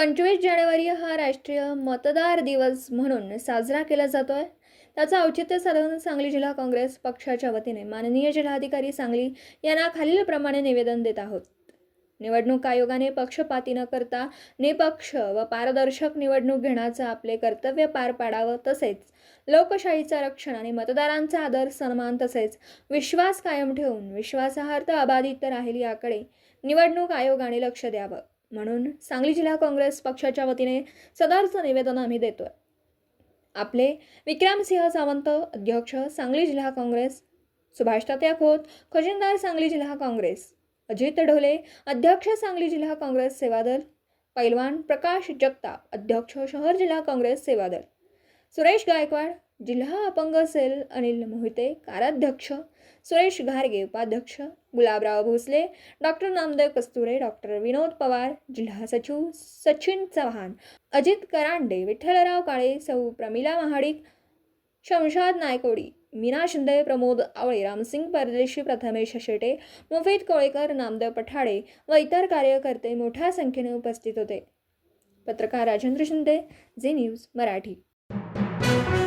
पंचवीस जानेवारी हा राष्ट्रीय मतदार दिवस म्हणून साजरा केला जातो आहे त्याचं औचित्य साधून सांगली जिल्हा काँग्रेस पक्षाच्या वतीने माननीय जिल्हाधिकारी सांगली यांना खालीलप्रमाणे निवेदन देत आहोत. निवडणूक आयोगाने पक्षपाती न करता निपक्ष व पारदर्शक निवडणूक घेण्याचं आपले कर्तव्य पार पाडावं तसेच लोकशाहीचं रक्षण आणि मतदारांचा आदर सन्मान तसेच विश्वास कायम ठेवून विश्वासार्थ अबाधित राहील याकडे निवडणूक आयोगाने लक्ष द्यावं. म्हणून सांगली जिल्हा काँग्रेस पक्षाच्या वतीने सदरचं निवेदन आम्ही देतोय. आपले विक्रमसिंह सावंत अध्यक्ष सांगली जिल्हा काँग्रेस सुभाष तात्या खोत खजिनदार सांगली जिल्हा काँग्रेस अजित ढोले अध्यक्ष सांगली जिल्हा काँग्रेस सेवादल पैलवान प्रकाश जगताप अध्यक्ष शहर जिल्हा काँग्रेस सेवादल. सुरेश गायकवाड जिल्हा अपंग सेल अनिल मोहिते काराध्यक्ष सुरेश घारगे उपाध्यक्ष गुलाबराव भोसले डॉक्टर नामदेव कस्तुरे डॉक्टर विनोद पवार जिल्हा सचिव सचिन चव्हाण अजित करांडे विठ्ठलराव काळे सौ प्रमिला महाडिक शमशाद नायकोडी मीना शिंदे प्रमोद आवळे रामसिंग परदेशी प्रथमेश शेटे मुफीद कोळेकर नामदेव पठाडे व इतर कार्यकर्ते मोठ्या संख्येने उपस्थित होते. पत्रकार Rajendra Shinde Zee News Marathi. Thank you.